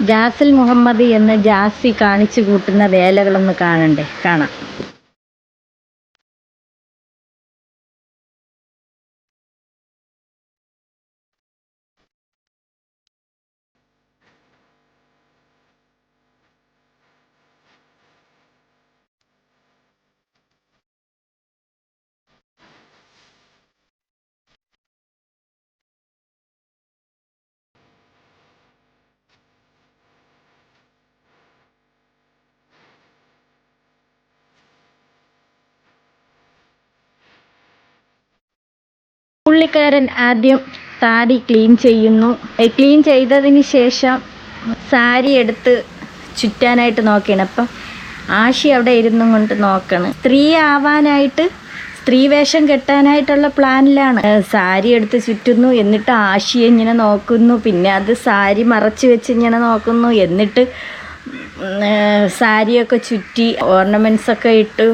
ജാസിൽ മുഹമ്മദ് എന്ന് ജാസി കാണിച്ചു കൂട്ടുന്ന വേലകളൊന്ന് കാണണ്ടേ? കാണാം. പുള്ളിക്കാരൻ ആദ്യം സാരി ക്ലീൻ ചെയ്യുന്നു. ക്ലീൻ ചെയ്തതിന് ശേഷം സാരി എടുത്ത് ചുറ്റാനായിട്ട് നോക്കുകയാണ് അപ്പം ആഷി അവിടെ ഇരുന്നും കൊണ്ട് നോക്കണം. സ്ത്രീ ആവാനായിട്ട് സ്ത്രീ വേഷം കെട്ടാനായിട്ടുള്ള പ്ലാനിലാണ്. സാരി എടുത്ത് ചുറ്റുന്നു എന്നിട്ട് ആശിയെ ഇങ്ങനെ നോക്കുന്നു. പിന്നെ അത് സാരി മറച്ചു വെച്ച് ഇങ്ങനെ നോക്കുന്നു. എന്നിട്ട് സാരിയൊക്കെ ചുറ്റി ഓർണമെൻസൊക്കെ ഇട്ട്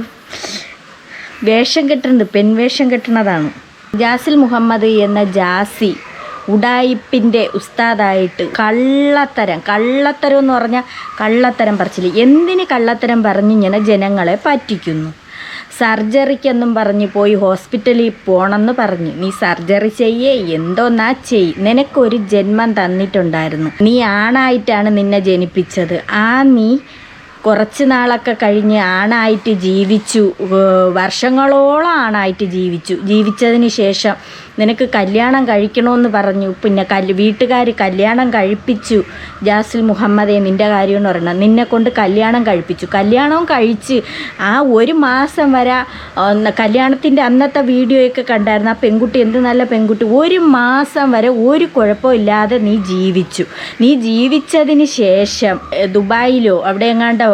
വേഷം കെട്ടുന്നുണ്ട് പെൺവേഷം കെട്ടുന്നതാണ് ജാസിൽ മുഹമ്മദ് എന്ന ജാസി ഉടായിപ്പിന്റെ ഉസ്താദായിട്ട് കള്ളത്തരം കള്ളത്തരം എന്ന് പറഞ്ഞാൽ കള്ളത്തരം പറച്ചില്ല എന്തിന് കള്ളത്തരം പറഞ്ഞ് ഇങ്ങനെ ജനങ്ങളെ പറ്റിക്കുന്നു? സർജറിക്കെന്നും പറഞ്ഞ് പോയി ഹോസ്പിറ്റലിൽ പോണെന്ന് പറഞ്ഞ്. നീ സർജറി ചെയ്യേ എന്തോന്നാ ചെയ്. നിനക്കൊരു ജന്മം തന്നിട്ടുണ്ടായിരുന്നു. നീ ആണായിട്ടാണ് നിന്നെ ജനിപ്പിച്ചത്. ആ നീ കുറച്ച് നാളൊക്കെ കഴിഞ്ഞ് ആണായിട്ട് ജീവിച്ചു വർഷങ്ങളോളം ആണായിട്ട് ജീവിച്ചു. ജീവിച്ചതിന് ശേഷം നിനക്ക് കല്യാണം കഴിക്കണമെന്ന് പറഞ്ഞു. പിന്നെ കൽ വീട്ടുകാർ കല്യാണം കഴിപ്പിച്ചു. ജാസിൽ മുഹമ്മദേ നിന്റെ കാര്യം എന്ന് പറയണം നിന്നെ കൊണ്ട് കല്യാണം കഴിപ്പിച്ചു. കല്യാണവും കഴിച്ച് ആ ഒരു മാസം വരെ കല്യാണത്തിന്റെ അന്നത്തെ വീഡിയോയൊക്കെ കണ്ടായിരുന്നു. ആ പെൺകുട്ടി എന്ത് നല്ല പെൺകുട്ടി. ഒരു മാസം വരെ ഒരു കുഴപ്പമില്ലാതെ നീ ജീവിച്ചു. നീ ജീവിച്ചതിന് ശേഷം ദുബായിലോ അവിടെ എങ്ങാണ്ട്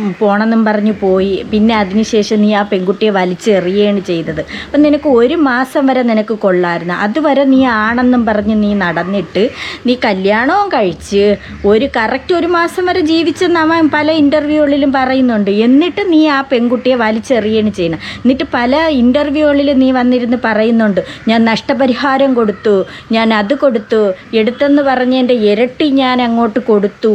ഉം, പോണെന്നും പറഞ്ഞ് പോയി. പിന്നെ അതിനുശേഷം നീ ആ പെൺകുട്ടിയെ വലിച്ചെറിയുകയാണ് ചെയ്തത്. അപ്പം നിനക്ക് ഒരു മാസം വരെ നിനക്ക് കൊള്ളായിരുന്നു. അതുവരെ നീ ആണെന്നും പറഞ്ഞ് നീ നടന്നിട്ട് നീ കല്യാണവും കഴിച്ച് ഒരു കറക്റ്റ് ഒരു മാസം വരെ ജീവിച്ചെന്ന് അവൻ പല ഇന്റർവ്യൂകളിലും പറയുന്നുണ്ട്. എന്നിട്ട് നീ ആ പെൺകുട്ടിയെ വലിച്ചെറിയുകയാണ് ചെയ്യണം. എന്നിട്ട് പല ഇന്റർവ്യൂകളിൽ നീ വന്നിരുന്ന് പറയുന്നുണ്ട്. ഞാൻ നഷ്ടപരിഹാരം കൊടുത്തു. ഞാൻ അത് കൊടുത്തു. എടുത്തെന്ന് പറഞ്ഞതിന്റെ ഇരട്ടി ഞാൻ അങ്ങോട്ട് കൊടുത്തു.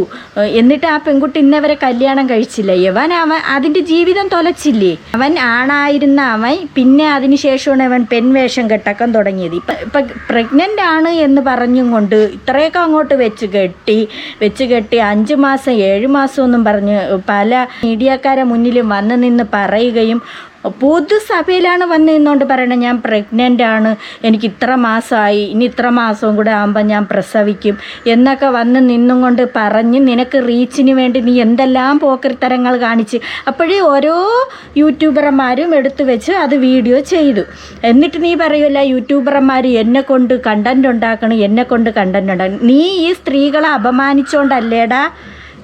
എന്നിട്ട് ആ പെൺകുട്ടി ഇന്നവരെ കല്യാണം കഴിച്ചില്ല. യവൻ അവൻ അതിന്റെ ജീവിതം തൊലച്ചില്ലേ? അവൻ ആണായിരുന്ന അവൻ പിന്നെ അതിനുശേഷമാണ് അവൻ പെൺവേഷം കെട്ടക്കം തുടങ്ങിയത്. ഇപ്പം ഇപ്പം പ്രഗ്നന്റ് ആണ് എന്ന് പറഞ്ഞും കൊണ്ട് ഇത്രയൊക്കെ അങ്ങോട്ട് വെച്ച് കെട്ടി വെച്ച് കെട്ടി അഞ്ച് മാസം ഏഴ് മാസം ഒന്നും പറഞ്ഞ് പല മീഡിയക്കാരെ മുന്നിലും വന്ന് നിന്ന് പറയുകയും പൊതുസഭയിലാണ് വന്ന് നിന്നുകൊണ്ട് പറയണത് ഞാൻ പ്രഗ്നന്റ് ആണ്. എനിക്ക് ഇത്ര മാസമായി ഇനി ഇത്ര മാസവും കൂടെ ആകുമ്പോൾ ഞാൻ പ്രസവിക്കും. എന്നൊക്കെ വന്ന് നിന്നും കൊണ്ട് പറഞ്ഞ് നിനക്ക് റീച്ചിന് വേണ്ടി നീ എന്തെല്ലാം പോക്കരിത്തരങ്ങൾ കാണിച്ച് അപ്പോഴേ ഓരോ യൂട്യൂബർമാരും എടുത്തു വെച്ച് അത് വീഡിയോ ചെയ്തു. എന്നിട്ട് നീ പറയൂല യൂട്യൂബർമാർ എന്നെ കൊണ്ട് കണ്ടന്റ് ഉണ്ടാക്കണം എന്നെ കൊണ്ട് കണ്ടന്റ് ഉണ്ടാക്കണം. നീ ഈ സ്ത്രീകളെ അപമാനിച്ചോണ്ടല്ലേടാ?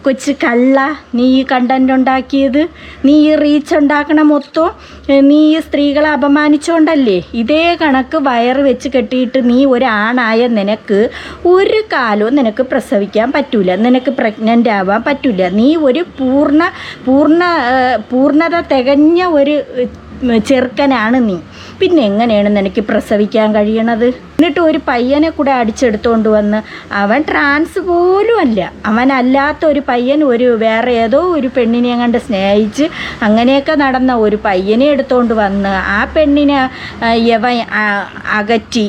കൊച്ചു കള്ള നീ ഈ കണ്ടന്റ് ഉണ്ടാക്കിയത് നീ ഈ റീച്ച് ഉണ്ടാക്കണ മൊത്തം നീ ഈ സ്ത്രീകളെ അപമാനിച്ചുകൊണ്ടല്ലേ ഇതേ കണക്ക് വയറ് വെച്ച് കെട്ടിയിട്ട് നീ ഒരാണായ നിനക്ക് ഒരു കാലവും നിനക്ക് പ്രസവിക്കാൻ പറ്റൂല നിനക്ക് പ്രഗ്നന്റ് ആവാൻ പറ്റൂല. നീ ഒരു പൂർണ പൂർണ പൂർണത തികഞ്ഞ ഒരു ചെറുക്കനാണ് നീ. പിന്നെ എങ്ങനെയാണ് നിനക്ക് പ്രസവിക്കാൻ കഴിയണത്? എന്നിട്ട് ഒരു പയ്യനെ കൂടെ അടിച്ചെടുത്തുകൊണ്ട് വന്ന് അവൻ ട്രാൻസ് പോലും അല്ല. അവനല്ലാത്ത ഒരു പയ്യൻ ഒരു വേറെ ഏതോ ഒരു പെണ്ണിനെ കണ്ട് സ്നേഹിച്ച് അങ്ങനെയൊക്കെ നടന്ന ഒരു പയ്യനെ എടുത്തുകൊണ്ട് വന്ന് ആ പെണ്ണിനെ യവ അകറ്റി.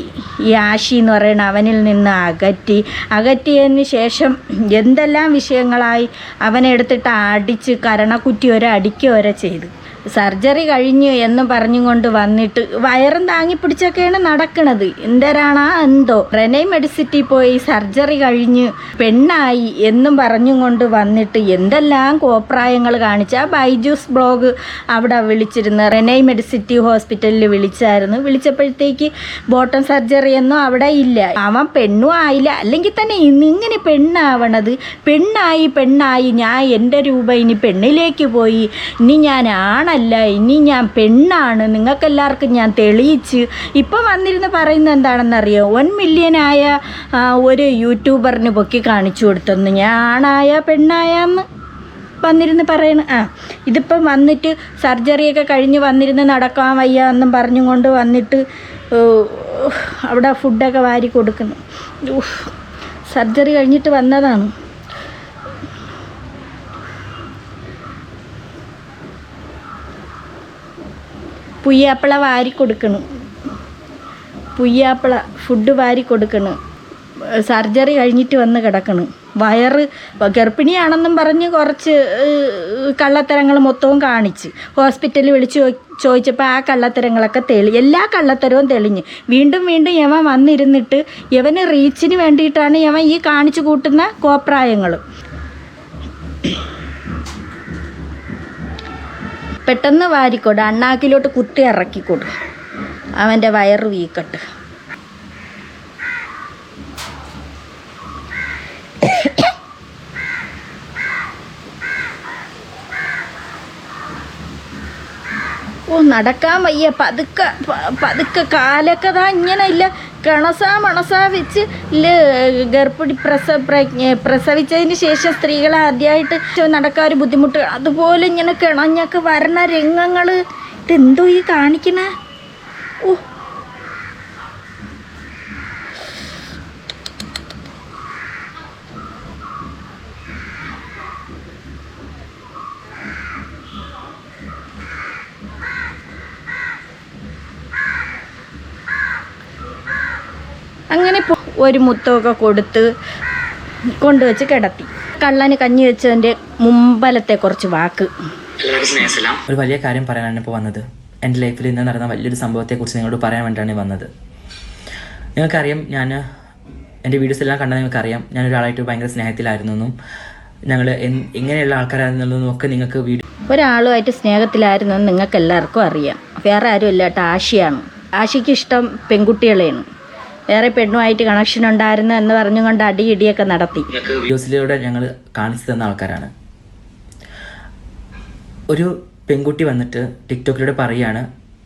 ഈ ആശി എന്ന് പറയുന്ന അവനിൽ നിന്ന് അകറ്റി. അകറ്റിയതിന് ശേഷം എന്തെല്ലാം വിഷയങ്ങളായി അവനെ എടുത്തിട്ട് അടിച്ച് കരണക്കുറ്റി വരെ അടിക്കുക വരെ ചെയ്തു. സർജറി കഴിഞ്ഞു എന്ന് പറഞ്ഞും കൊണ്ട് വന്നിട്ട് വയറും താങ്ങി പിടിച്ചൊക്കെയാണ് നടക്കണത്. എന്തരാണാ എന്തോ? റെനൈ മെഡിസിറ്റി പോയി സർജറി കഴിഞ്ഞ് പെണ്ണായി എന്നും പറഞ്ഞും കൊണ്ട് വന്നിട്ട് എന്തെല്ലാം കോപ്രായങ്ങൾ കാണിച്ച ബൈജൂസ് ബ്ലോഗ് അവിടെ വിളിച്ചിരുന്നു റെനൈ മെഡിസിറ്റി ഹോസ്പിറ്റലിൽ വിളിച്ചായിരുന്നു. വിളിച്ചപ്പോഴത്തേക്ക് ബോട്ടം സർജറി ഒന്നും അവിടെ ഇല്ല. അവൻ പെണ്ണും ആയില്ല. അല്ലെങ്കിൽ തന്നെ ഇങ്ങനെ പെണ്ണാവണത്. പെണ്ണായി പെണ്ണായി ഞാൻ എന്റെ രൂപ ഇനി പെണ്ണിലേക്ക് പോയി. ഇനി ഞാൻ ആണല്ല? ഇനി ഞാൻ പെണ്ണാണ്. നിങ്ങൾക്കെല്ലാവർക്കും ഞാൻ തെളിയിച്ച്. ഇപ്പം വന്നിരുന്ന് പറയുന്നത് എന്താണെന്നറിയോ? വൺ മില്യനായ ഒരു യൂട്യൂബറിന് പൊക്കി കാണിച്ചു കൊടുത്തെന്ന്. ഞാൻ ആണായ പെണ്ണായാന്ന് വന്നിരുന്ന് പറയണ. ആ ഇതിപ്പം വന്നിട്ട് സർജറിയൊക്കെ കഴിഞ്ഞ് വന്നിരുന്ന് നടക്കാൻ വയ്യ എന്നും പറഞ്ഞും കൊണ്ട് വന്നിട്ട് അവിടെ ഫുഡൊക്കെ വാരി കൊടുക്കുന്നു. സർജറി കഴിഞ്ഞിട്ട് വന്നതാണ്. പുയ്യാപ്പിള വാരി കൊടുക്കണം. പുയ്യാപ്പിള ഫുഡ് വാരി കൊടുക്കണം. സർജറി കഴിഞ്ഞിട്ട് വന്ന് കിടക്കണം. വയറ് ഗർഭിണിയാണെന്നും പറഞ്ഞ് കുറച്ച് കള്ളത്തരങ്ങൾ മൊത്തവും കാണിച്ച് ഹോസ്പിറ്റലിൽ വിളിച്ച് ചോദിച്ചപ്പോൾ ആ കള്ളത്തരങ്ങളൊക്കെ തെളി എല്ലാ കള്ളത്തരവും തെളിഞ്ഞ്. വീണ്ടും വീണ്ടും യവൻ വന്നിരുന്നിട്ട് യവന് റീച്ചിന് വേണ്ടിയിട്ടാണ് യവൻ ഈ കാണിച്ചു കൂട്ടുന്ന കോപ്രായങ്ങൾ പെട്ടെന്ന് വാരിക്കൊടു അണ്ണാക്കിലോട്ട് കുത്തി ഇറക്കിക്കൊടു. അവന്റെ വയറ് വീക്കട്ട്. ഓ നടക്കാൻ വയ്യ. പതുക്കെ പതുക്കെ കാലൊക്കെ ഇതാ ഇങ്ങനെ ഇല്ല. കണസാ മണസാ വെച്ച് ഗർഭിണി പ്രസ പ്രസവിച്ചതിന് ശേഷം സ്ത്രീകൾ ആദ്യമായിട്ട് നടക്കാൻ ഒരു ബുദ്ധിമുട്ട്. അതുപോലെ ഇങ്ങനെ കിണഞ്ഞൊക്കെ വരണ രംഗങ്ങൾ ഇതെന്തോ ഈ കാണിക്കണേ? ഓ അങ്ങനെ പോ- ഒരു മുത്തമൊക്കെ കൊടുത്ത് കൊണ്ടുവച്ച് കിടത്തി. കള്ളന് കഞ്ഞി വെച്ചതിന്റെ മുമ്പലത്തെ കുറച്ച് വാക്ക്. ഒരു വലിയ കാര്യം പറയാനാണ് ഇപ്പോൾ വന്നത്. എന്റെ ലൈഫിൽ ഇന്ന് നടന്ന വലിയൊരു സംഭവത്തെക്കുറിച്ച് നിങ്ങളോട് പറയാൻ വേണ്ടിയാണ് വന്നത്. നിങ്ങൾക്കറിയാം ഞാൻ എന്റെ വീഡിയോസ് എല്ലാം കണ്ടാൽ നിങ്ങൾക്കറിയാം. ഞാൻ ഒരാളായിട്ട് ഭയങ്കര സ്നേഹത്തിലായിരുന്നു എന്നും ഞങ്ങൾ എങ്ങനെയുള്ള ആൾക്കാരായിരുന്നുള്ളതും ഒക്കെ നിങ്ങൾക്ക് വീഡിയോ ഒരാളുമായിട്ട് സ്നേഹത്തിലായിരുന്നു എന്ന് നിങ്ങൾക്ക് എല്ലാവർക്കും അറിയാം. വേറെ ആരും ഇല്ല കേട്ടോ ആഷിയാണ് ആഷിക്ക് ഇഷ്ടം പെൺകുട്ടികളെയാണ്. വേറെ പെണ്ണുമായിട്ട് കണക്ഷൻ ഉണ്ടായിരുന്നു എന്ന് പറഞ്ഞുകൊണ്ട് അടി ഇടിയൊക്കെ നടത്തി വീഡിയോസിലൂടെ ഞങ്ങൾ കാണിച്ചു തന്ന ആൾക്കാരാണ്. ഒരു പെൺകുട്ടി വന്നിട്ട് ടിക്ടോക്കിലൂടെ പറയാണ്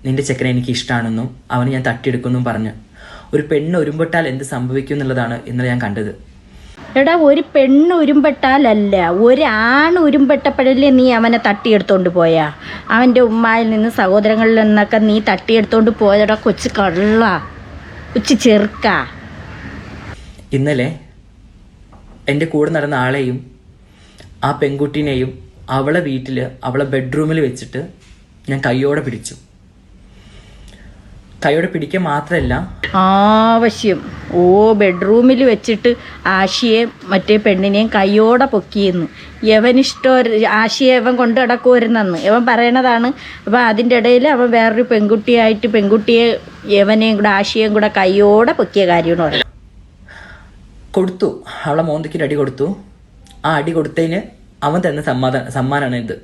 നിന്റെ ചെക്കനെ എനിക്ക് ഇഷ്ടമാണെന്നും അവന് ഞാൻ തട്ടിയെടുക്കുമെന്നും പറഞ്ഞ് ഒരു പെണ്ണ് ഒരുമ്പെട്ടാൽ എന്ത് സംഭവിക്കും എന്നുള്ളതാണ് ഇന്നലെ ഞാൻ കണ്ടത്. എടാ ഒരു പെണ്ണ് ഉരുമ്പെട്ടാലല്ല ഒരാണ് ഉരുമ്പെട്ടപ്പോഴല്ലേ നീ അവനെ തട്ടിയെടുത്തോണ്ട് പോയാ? അവന്റെ ഉമ്മായിൽ നിന്ന് സഹോദരങ്ങളിൽ നിന്നൊക്കെ നീ തട്ടിയെടുത്തോണ്ട് പോയടാ കൊച്ചു കള്ള. കൊച്ചു ചെറുക്ക ഇന്നലെ എന്റെ കൂടെ നടന്ന ആളെയും ആ പെൺകുട്ടീനെയും അവളെ വീട്ടിൽ അവളെ ബെഡ്റൂമിൽ വെച്ചിട്ട് ഞാൻ കൈയോടെ പിടിച്ചു. കൈയോടെ പിടിക്കുക മാത്രമല്ല ആവശ്യം. ഓ ബെഡ്റൂമിൽ വെച്ചിട്ട് ആശിയെ മറ്റേ പെണ്ണിനെയും കൈയോടെ പൊക്കിയെന്ന്. യവനിഷ്ടം ആശിയെ അവൻ കൊണ്ട് നടക്കുമായിരുന്നെന്ന്. ഇവൻ പറയണതാണ് അപ്പം അതിന്റെ ഇടയിൽ അവൻ വേറൊരു പെൺകുട്ടിയായിട്ട് പെൺകുട്ടിയെ യവനെയും കൂടെ ആശിയെയും കൂടെ കൈയോടെ പൊക്കിയ കാര്യമാണ് പറയുന്നത് കൊടുത്തു. അവളെ മോന്തയ്ക്ക് അടി കൊടുത്തു. ആ അടി കൊടുത്തതിന് അവൻ തന്ന സമ്മാന സമ്മാനമാണ് ഇത്.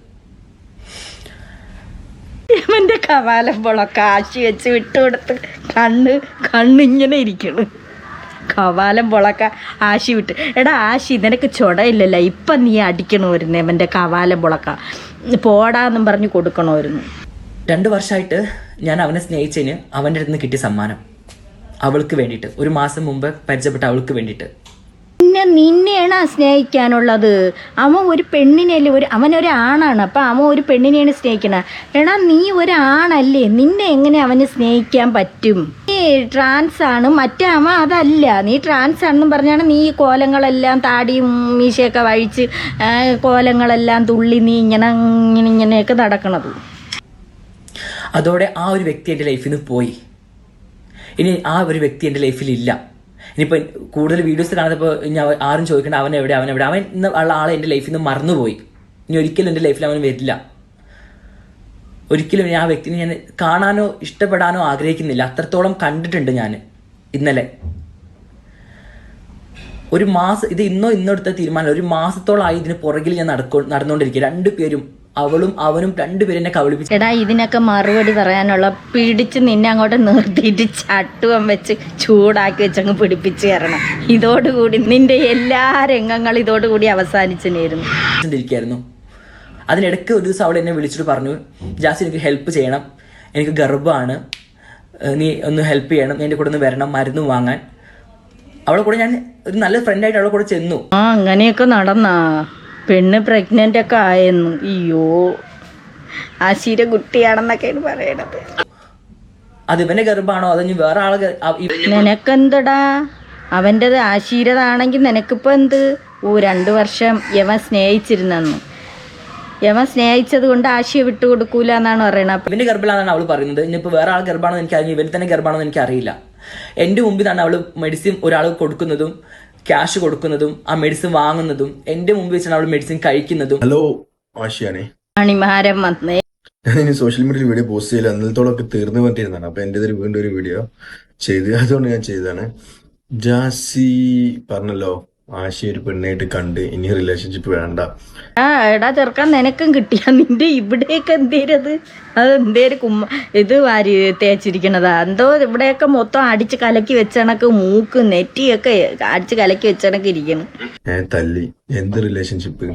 യവന്റെ കവാലം കാശ് വെച്ച് വിട്ടുകൊടുത്ത് കണ്ണ് കണ്ണിങ്ങനെ ഇരിക്കണു. കവാലം പൊളക്ക ആശി വിട്ട്. എടാ ആശി നിനക്ക് ചുടയില്ലല്ലോ. ഇപ്പം നീ അടിക്കണമായിരുന്നു അവന്റെ കവാലം പൊളക്ക പോടാന്നും പറഞ്ഞ് കൊടുക്കണമായിരുന്നു. രണ്ട് വർഷമായിട്ട് ഞാൻ അവനെ സ്നേഹിച്ചതിന് അവന്റെ അടുത്ത് നിന്ന് കിട്ടിയ സമ്മാനം. അവൾക്ക് വേണ്ടിയിട്ട്. ഒരു മാസം മുമ്പ് പരിചയപ്പെട്ട അവൾക്ക് വേണ്ടിയിട്ട്. പിന്നെ നിന്നെയാണ് സ്നേഹിക്കാനുള്ളത്. അവൻ ഒരു പെണ്ണിനല്ലേ ഒരു അവനൊരു ആണാണ് അപ്പം അവൻ ഒരു പെണ്ണിനെയാണ് സ്നേഹിക്കണത് എടാ നീ ഒരു നിന്നെ എങ്ങനെ അവന് സ്നേഹിക്കാൻ പറ്റും? നീ ട്രാൻസ് ആണ് മറ്റേ അവൻ അതല്ല. നീ ട്രാൻസ് ആണെന്നും പറഞ്ഞാണ് നീ കോലങ്ങളെല്ലാം താടിയും മീശയൊക്കെ വഴിച്ച് കോലങ്ങളെല്ലാം തുള്ളി നീ ഇങ്ങനെ ഇങ്ങനെ ഇങ്ങനെയൊക്കെ നടക്കണത്. അതോടെ ആ ഒരു വ്യക്തി എന്റെ ലൈഫിൽ നിന്ന് പോയി. ഇനി ആ ഒരു വ്യക്തി എന്റെ ലൈഫിൽ ഇല്ല ഇനിയിപ്പോൾ കൂടുതൽ വീഡിയോസ് കാണാത്തപ്പോൾ ഇനി ആരും ചോദിക്കേണ്ട അവൻ എവിടെ അവൻ എവിടെ. അവൻ ഇന്ന് ഉള്ള ആളെ എന്റെ ലൈഫിൽ നിന്ന് മറന്നുപോയി. ഇനി ഒരിക്കലും എന്റെ ലൈഫിൽ അവൻ വരില്ല. ഒരിക്കലും ആ വ്യക്തിനെ ഞാൻ കാണാനോ ഇഷ്ടപ്പെടാനോ ആഗ്രഹിക്കുന്നില്ല. അത്രത്തോളം കണ്ടിട്ടുണ്ട് ഞാൻ ഇന്നലെ. ഒരു മാസം ഇത് ഇന്നോ ഇന്നോ എടുത്ത തീരുമാനം ഒരു മാസത്തോളമായി ഇതിന് പുറകിൽ ഞാൻ നടക്കോ നടന്നുകൊണ്ടിരിക്കുക. രണ്ടുപേരും അവളും അവനും രണ്ടുപേരും എന്നെ കബളിപ്പിച്ചു എടാ ഇതിനൊക്കെ മറുപടി പറയാനുള്ള പിടിച്ച് നിന്നെ അങ്ങോട്ട് നിർത്തിയിട്ട് ചട്ടുവം വെച്ച് ചൂടാക്കി വെച്ചങ്ങ് പിടിപ്പിച്ച് കയറണം ഇതോടുകൂടി നിന്റെ എല്ലാ രംഗങ്ങളും ഇതോടുകൂടി അവസാനിച്ചിരുന്നു അതിനിടയ്ക്ക് ഒരു ദിവസം അവൾ എന്നെ വിളിച്ചിട്ട് പറഞ്ഞു ജാസ് എനിക്ക് ഹെൽപ്പ് ചെയ്യണം. എനിക്ക് ഗർഭമാണ്. നീ ഒന്ന് ഹെൽപ്പ് ചെയ്യണം. എന്റെ എന്റെ കൂടെ ഒന്ന് വരണം മരുന്ന് വാങ്ങാൻ. അവളെ കൂടെ ഞാൻ ഒരു നല്ല ഫ്രണ്ടായിട്ട് അവളെ കൂടെ ചെന്നു. ആ അങ്ങനെയൊക്കെ നടന്നാ. പെണ്ണ് പ്രഗ്നന്റ് ഒക്കെ ആയെന്നു. അയ്യോ. ആശീര കുട്ടിയാണെന്നൊക്കെയാണ് പറയണത്. അത് ഇവന്റെ ഗർഭാണോ? അതോ വേറെ ആളെ നിനക്കെന്തടാ? അവന്റെത് ആശീരതാണെങ്കിൽ നിനക്കിപ്പോ എന്ത്? ഓ രണ്ട് വർഷം യവൻ സ്നേഹിച്ചിരുന്നു യവൻ സ്നേഹിച്ചത് കൊണ്ട് ആശയെ വിട്ടുകൊടുക്കൂല എന്നാണ് പറയണത്. ഇവന്റെ ഗർഭിലാണെന്നാണ് അവൾ പറയുന്നത്. ഇനിയിപ്പോൾ വേറെ ആൾ ഗർഭാണോ എനിക്ക് അറിയാം ഇവൻ തന്നെ ഗർഭാണോ എനിക്ക് അറിയില്ല. എന്റെ നിന്നാണ് അവൾ മെഡിസിൻ ഒരാൾ കൊടുക്കുന്നതും ക്യാഷ് കൊടുക്കുന്നതും ആ മെഡിസിൻ വാങ്ങുന്നതും എന്റെ മുമ്പ് വെച്ചാണ് അവൾ മെഡിസിൻ കഴിക്കുന്നതും. ഹലോ ആഷിയാണേ മണിമാരം വന്നേ ഞാൻ സോഷ്യൽ മീഡിയയിൽ വീഡിയോ പോസ്റ്റ് ചെയ്യില്ല അന്നലത്തോടൊക്കെ തീർന്നു പറ്റിയിരുന്നതാണ് അപ്പൊ എന്റെ ഇതിൽ വീണ്ടും ഒരു വീഡിയോ ചെയ്ത് അതുകൊണ്ട് ഞാൻ ചെയ്തതാണ്. ജാസി പറഞ്ഞല്ലോ ആശി ഒരു പെണ്ണായിട്ട് കണ്ട് ഇനി റിലേഷൻഷിപ്പ് വേണ്ട. ആ എടാ ചെറുക്കാൻ നിനക്കും കിട്ടിയ. നിന്റെ ഇവിടെയൊക്കെ എന്തേരത്? അത് എന്തേര് കുമ്മ ഇത് വാരി തേച്ചിരിക്കണതാ. എന്തോ ഇവിടെയൊക്കെ മൊത്തം അടിച്ച് കലക്കി വെച്ചണക്ക് മൂക്ക് നെറ്റിയൊക്കെ അടിച്ച് കലക്കി വെച്ചണക്ക് ഇരിക്കണം. ഞാൻ തല്ലി. എന്ത് റിലേഷൻഷിപ്പ്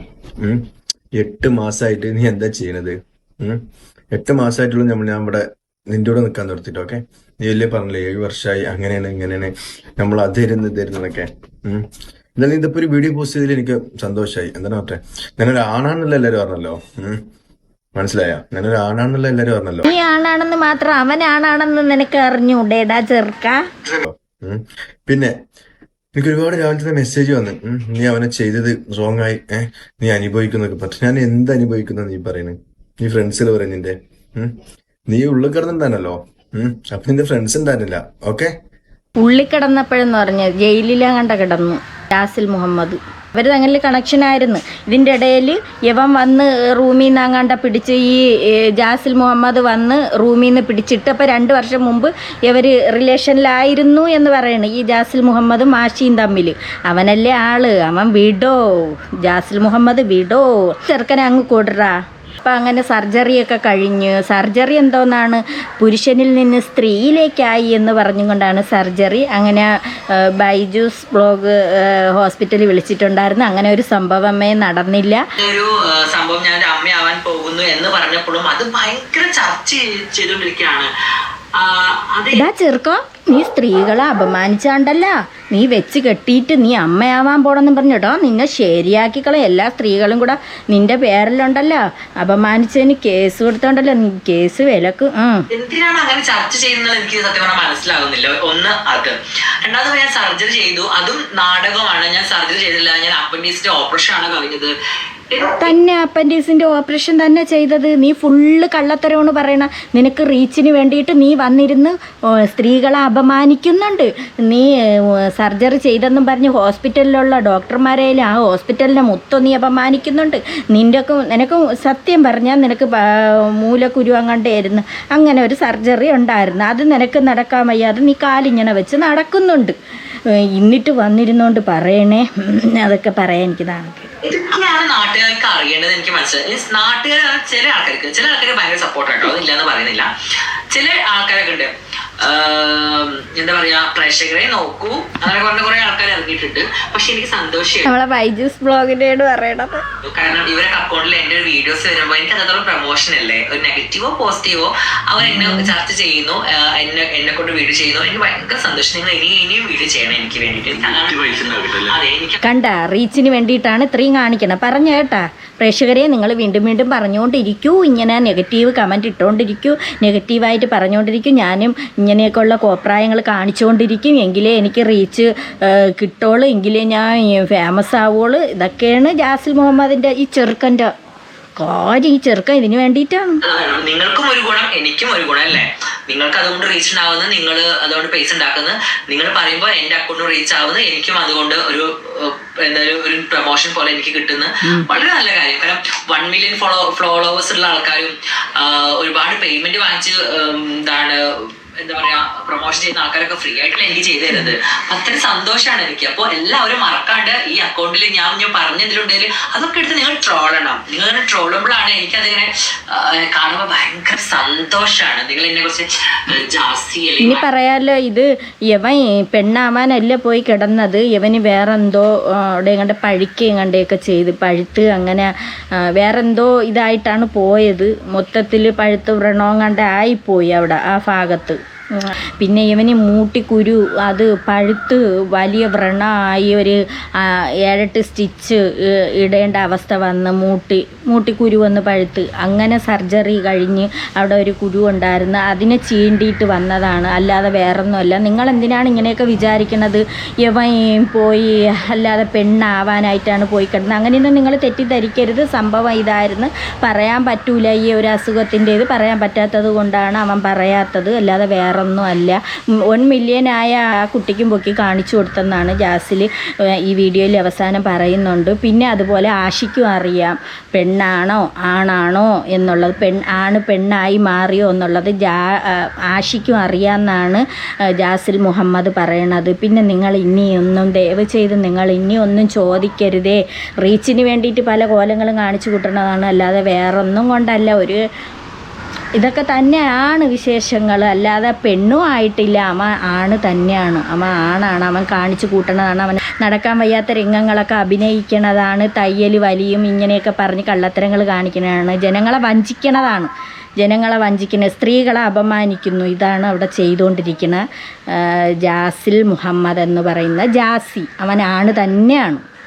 എട്ട് മാസമായിട്ട് നീ എന്താ ചെയ്യണത്? എട്ട് മാസമായിട്ടുള്ള നമ്മൾ ഞാൻ ഇവിടെ നിന്റെ കൂടെ നിൽക്കാൻ നിർത്തിട്ട് ഓക്കെ? നീ വലിയ പറഞ്ഞില്ലേ ഏഴ് വർഷമായി അങ്ങനെയാണ് ഇങ്ങനെയാണ്. നമ്മൾ അതിരുന്ന് ഇതായിരുന്നതൊക്കെ ഉം? എന്നാലും ഇതിപ്പോ ഒരു വീഡിയോ പോസ്റ്റ് ചെയ്തതിൽ എനിക്ക് സന്തോഷമായി എന്താണ് പറഞ്ഞെ? ഞാനൊരു ആണാണെന്നല്ല എല്ലാരും പറഞ്ഞല്ലോ. മനസ്സിലായ? ഞാനൊരു ആണാണെന്നല്ല എല്ലാരും പറഞ്ഞല്ലോ. നീ ആണാണെന്ന് മാത്രം അവൻ ആണാണെന്ന് നിനക്ക് അറിഞ്ഞൂടേടാ ചെറുക്ക. പിന്നെ എനിക്ക് ഒരുപാട് രാവിലത്തെ മെസ്സേജ് വന്നു നീ അവനെ ചെയ്തത് റോങ് ആയി ഏഹ് നീ അനുഭവിക്കുന്നൊക്കെ പക്ഷെ ഞാൻ എന്ത് അനുഭവിക്കുന്ന നീ പറയുന്നു നീ ഫ്രണ്ട്സിൽ പറയുന്നതിന്റെ നീ ഉള്ളിൽ കിടന്നിട്ടാണല്ലോ അപ്പൊ നിന്റെ ഫ്രണ്ട്സ് ഉണ്ടായിരുന്നില്ല. ഓക്കെ ഉള്ളി കിടന്നപ്പോഴെന്ന് പറഞ്ഞ ജയിലിലാ കണ്ട കിടന്നു. യാസിൽ മുഹമ്മദ്. അവർ തങ്ങളിൽ കണക്ഷൻ ആയിരുന്നു. ഇതിന്റെ ഇടയിൽ യവൻ വന്ന് റൂമിൽ നിന്ന് അങ്ങാണ്ട പിടിച്ച് ഈ ജാസിൽ മുഹമ്മദ് വന്ന് റൂമിൽ നിന്ന് പിടിച്ചിട്ട് അപ്പോൾ രണ്ട് വർഷം മുമ്പ് ഇവർ റിലേഷനിലായിരുന്നു എന്ന് പറയണ്. ഈ ജാസിൽ മുഹമ്മദും മാഷിയും തമ്മിൽ അവനല്ലേ ആൾ? അവൻ വിടോ. ജാസിൽ മുഹമ്മദ് വിടോ. ചെറുക്കനെ അങ്ങ് കൊടുറാ. അപ്പം അങ്ങനെ സർജറിയൊക്കെ കഴിഞ്ഞ് സർജറി എന്തോന്നാണ്? പുരുഷനിൽ നിന്ന് സ്ത്രീയിലേക്കായി എന്ന് പറഞ്ഞുകൊണ്ടാണ് സർജറി. അങ്ങനെ ബൈജൂസ് ബ്ലോഗ് ഹോസ്പിറ്റലിൽ വിളിച്ചിട്ടുണ്ടായിരുന്നു. അങ്ങനെ ഒരു സംഭവമേ നടന്നില്ല. ഒരു സംഭവം ഞാൻ അമ്മയാവാൻ പോകുന്നു എന്ന് പറഞ്ഞപ്പോഴും അത് ഭയങ്കര ചർച്ച ചെയ്- ചെയ്തുകൊണ്ടിരിക്കുകയാണ്. ഇതാ ചെറുക്കോ നീ സ്ത്രീകളെ അപമാനിച്ചാണ്ടല്ല. നീ വെച്ച് കെട്ടിയിട്ട് നീ അമ്മയാവാൻ പോണെന്ന് പറഞ്ഞിട്ടോ നിന്നെ ശരിയാക്കിക്കളെ എല്ലാ സ്ത്രീകളും കൂടെ നിന്റെ പേരിലുണ്ടല്ലോ. അപമാനിച്ചതിന് കേസ് കൊടുത്തോണ്ടല്ലോ നീ കേസ് വിലക്ക് എന്തിനാണ് അങ്ങനെ ചർച്ച ചെയ്യുന്നത്? എനിക്ക് സത്യം പറഞ്ഞാൽ മനസ്സിലാകുന്നില്ല. ഒന്ന് അത്. രണ്ടാമത് ഞാൻ സർജറി ചെയ്തു. അതും നാടകമാണ്. ഞാൻ സർജറി ചെയ്തില്ല. ഞാൻ അപ്പൻഡിക്സിന്റെ ഓപ്പറേഷൻ ആണ് കഴിഞ്ഞത്. തന്നെ അപ്പൻഡീസിന്റെ ഓപ്പറേഷൻ തന്നെ ചെയ്തത്. നീ ഫുള്ള് കള്ളത്തരമാണ് പറയണ. നിനക്ക് റീച്ചിന് വേണ്ടിയിട്ട് നീ വന്നിരുന്ന് സ്ത്രീകളെ അപമാനിക്കുന്നുണ്ട്. നീ സർജറി ചെയ്തെന്നും പറഞ്ഞ് ഹോസ്പിറ്റലിലുള്ള ഡോക്ടർമാരെയും ആ ഹോസ്പിറ്റലിനെ മൊത്തം നീ അപമാനിക്കുന്നുണ്ട്. നിന്റെ ഒക്കെ നിനക്ക് സത്യം പറഞ്ഞാൽ നിനക്ക് മൂലക്കുരു അങ്ങണ്ടായിരുന്നു അങ്ങനെ ഒരു സർജറി ഉണ്ടായിരുന്നു. അത് നിനക്ക് നടക്കാൻ വയ്യാതെ നീ കാലിങ്ങനെ വെച്ച് നടക്കുന്നുണ്ട്. എന്നിട്ട് വന്നിരുന്നോണ്ട് പറയണേ. അതൊക്കെ പറയാൻ എനിക്ക് നാണക്കേട്. ഇതൊക്കെയാണ് നാട്ടുകാർക്ക് അറിയേണ്ടത് എനിക്ക് മനസ്സിലായി. മീൻസ് നാട്ടുകാർ ചില ആൾക്കാർക്ക് ചില ആൾക്കാർക്ക് ഭയങ്കര സപ്പോർട്ട് അതില്ല എന്ന് പറയുന്നില്ല. ചില ആൾക്കാരൊക്കെ ഉണ്ട്. എന്താ പറയാ പ്രേക്ഷകരെ നോക്കൂ. അങ്ങനെ പറഞ്ഞ കുറെ ആൾക്കാർ ഇറങ്ങിയിട്ടുണ്ട്. പക്ഷെ എനിക്ക് സന്തോഷമായി പറയണത്. കാരണം ഇവരുടെ അക്കൗണ്ടിൽ എന്റെ ഒരു വീഡിയോസ് വരുമ്പോൾ എനിക്ക് അതോളം പ്രൊമോഷൻ അല്ലേ? ഒരു നെഗറ്റീവോ പോസിറ്റീവോ അവർ എന്നെ ചർച്ച ചെയ്യുന്നു. എന്നെ എന്നെ കൊണ്ട് വീഡിയോ ചെയ്യുന്നു. എനിക്ക് ഭയങ്കര സന്തോഷം. നിങ്ങൾ ഇനി ഇനിയും വീഡിയോ ചെയ്യണം എനിക്ക് വേണ്ടിട്ട് കണ്ട റീച്ചിന് വേണ്ടിയിട്ടാണ് ഇത്രയും കാണിക്കണം. പറഞ്ഞ കേട്ടാ. പ്രേക്ഷകരെ നിങ്ങൾ വീണ്ടും വീണ്ടും പറഞ്ഞുകൊണ്ടിരിക്കൂ. ഇങ്ങനെ നെഗറ്റീവ് കമന്റ് ഇട്ടുകൊണ്ടിരിക്കൂ നെഗറ്റീവായിട്ട് പറഞ്ഞുകൊണ്ടിരിക്കൂ. ഞാനും ഇങ്ങനെയൊക്കെയുള്ള കോപ്രായങ്ങൾ കാണിച്ചുകൊണ്ടിരിക്കും. എങ്കിലേ എനിക്ക് റീച്ച് കിട്ടുള്ളൂ എങ്കിലേ ഞാൻ ഫേമസ് ആവുള്ളൂ ഇതൊക്കെയാണ് ജാസിൽ മുഹമ്മദിന്റെ ഈ ചെറുക്കന്റെ കാര്യം. ഈ ചെറുക്കൻ ഇതിന് വേണ്ടിയിട്ടാണ്. നിങ്ങൾക്കും ഒരു ഗുണം എനിക്കും ഒരു ഗുണം അല്ലേ? നിങ്ങൾക്ക് അതുകൊണ്ട് റീച്ച് ഉണ്ടാവുന്നത് നിങ്ങൾ അതുകൊണ്ട് പൈസ ഉണ്ടാക്കുന്നത്. നിങ്ങൾ പറയുമ്പോൾ എന്റെ അക്കൗണ്ട് റീച്ച് ആവുന്നത് എനിക്കും അതുകൊണ്ട് ഒരു എന്തായാലും ഒരു പ്രൊമോഷൻ പോലെ എനിക്ക് കിട്ടുന്ന. വളരെ നല്ല കാര്യം. കാരണം വൺ മില്യൺ ഫോളോ ഫോളോവേഴ്സ് ഉള്ള ആൾക്കാരും ഒരുപാട് പേയ്മെന്റ് വാങ്ങിച്ച് എന്താണ് എന്താ പറയാ പ്രൊമോഷൻ ചെയ്യുന്ന ആൾക്കാരൊക്കെ ഫ്രീ ആയിട്ടല്ല എനിക്ക് ചെയ്തു തരുന്നത്. അത്ര സന്തോഷമാണ് എനിക്ക്. അപ്പോൾ എല്ലാവരും മറക്കാണ്ട് ഈ അക്കൗണ്ടിൽ ഞാൻ ഞാൻ പറഞ്ഞതിലുണ്ടെങ്കിൽ അതൊക്കെ എടുത്ത് നിങ്ങൾ ട്രോളണം നിങ്ങൾ ഇങ്ങനെ ട്രോളുമ്പോഴാണ് എനിക്കതിങ്ങനെ കാണുമ്പോൾ ഭയങ്കര സന്തോഷമാണ് നിങ്ങൾ എന്നെ കുറിച്ച് ജാസ്തി ഇനി പറയാലോ ഇത് യവൻ പെണ്ണാവാനല്ല പോയി കിടന്നത്. യവന് വേറെന്തോ അവിടെ കണ്ട് പഴുക്കുകയും ചെയ്ത് പഴുത്ത് അങ്ങനെ വേറെന്തോ ഇതായിട്ടാണ് പോയത്. മൊത്തത്തിൽ പഴുത്ത് വ്രണവും കണ്ട് ആയിപ്പോയി അവിടെ ആ ഭാഗത്ത്. പിന്നെ ഇവന് മൂട്ടിക്കുരു അത് പഴുത്ത് വലിയ വ്രണമായി ഒരു ഏഴെട്ട് സ്റ്റിച്ച് ഇടേണ്ട അവസ്ഥ വന്ന് മൂട്ടി മൂട്ടി കുരു വന്ന് പഴുത്ത്. അങ്ങനെ സർജറി കഴിഞ്ഞ് അവിടെ ഒരു കുരു ഉണ്ടായിരുന്നു. അതിനെ ചീണ്ടിയിട്ട് വന്നതാണ്. അല്ലാതെ വേറൊന്നുമല്ല. നിങ്ങൾ എന്തിനാണ് ഇങ്ങനെയൊക്കെ വിചാരിക്കുന്നത് യവൻ പോയി അല്ലാതെ പെണ്ണാവാനായിട്ടാണ് പോയി കിടന്നത്. അങ്ങനെയൊന്നും നിങ്ങൾ തെറ്റിദ്ധരിക്കരുത്. സംഭവം ഇതായിരുന്നു. പറയാൻ പറ്റൂല ഈ ഒരു അസുഖത്തിന്റെ ഇത് പറയാൻ പറ്റാത്തത് കൊണ്ടാണ് അവൻ പറയാത്തത്. അല്ലാതെ വേറൊന്നും അല്ല. വൺ മില്യനായ ആ കുട്ടിക്കും പൊക്കി കാണിച്ചു കൊടുത്തെന്നാണ് ജാസിൽ ഈ വീഡിയോയിൽ അവസാനം പറയുന്നുണ്ട്. പിന്നെ അതുപോലെ ആഷിക്കും അറിയാം. പെണ്ണാണോ ആണാണോ എന്നുള്ളത് പെൺ ആണ് പെണ്ണായി മാറിയോ എന്നുള്ളത് ജാ ആഷിക്കും അറിയാമെന്നാണ് ജാസിൽ മുഹമ്മദ് പറയണത്. പിന്നെ നിങ്ങൾ ഇനിയൊന്നും ദയവ് ചെയ്ത് നിങ്ങൾ ഇനിയൊന്നും ചോദിക്കരുതേ. റീച്ചിന് വേണ്ടിയിട്ട് പല കോലങ്ങളും കാണിച്ചു കൂട്ടണതാണ്. അല്ലാതെ വേറൊന്നും കൊണ്ടല്ല. ഒരു ഇതൊക്കെ തന്നെയാണ് വിശേഷങ്ങൾ. അല്ലാതെ പെണ്ണും ആയിട്ടില്ല. അമ്മ ആണ് തന്നെയാണ്. അമ്മ ആണാണ്. അവൻ കാണിച്ചു കൂട്ടണതാണ്. അവൻ നടക്കാൻ വയ്യാത്ത രംഗങ്ങളൊക്കെ അഭിനയിക്കണതാണ്. തയ്യൽ വലിയും ഇങ്ങനെയൊക്കെ പറഞ്ഞ് കള്ളത്തരങ്ങൾ കാണിക്കണതാണ്. ജനങ്ങളെ വഞ്ചിക്കണതാണ്. ജനങ്ങളെ വഞ്ചിക്കുന്ന സ്ത്രീകളെ അപമാനിക്കുന്നു. ഇതാണ് അവിടെ ചെയ്തുകൊണ്ടിരിക്കുന്ന ജാസിൽ മുഹമ്മദ് എന്ന് പറയുന്ന ജാസി. അവനാണ് തന്നെയാണ്.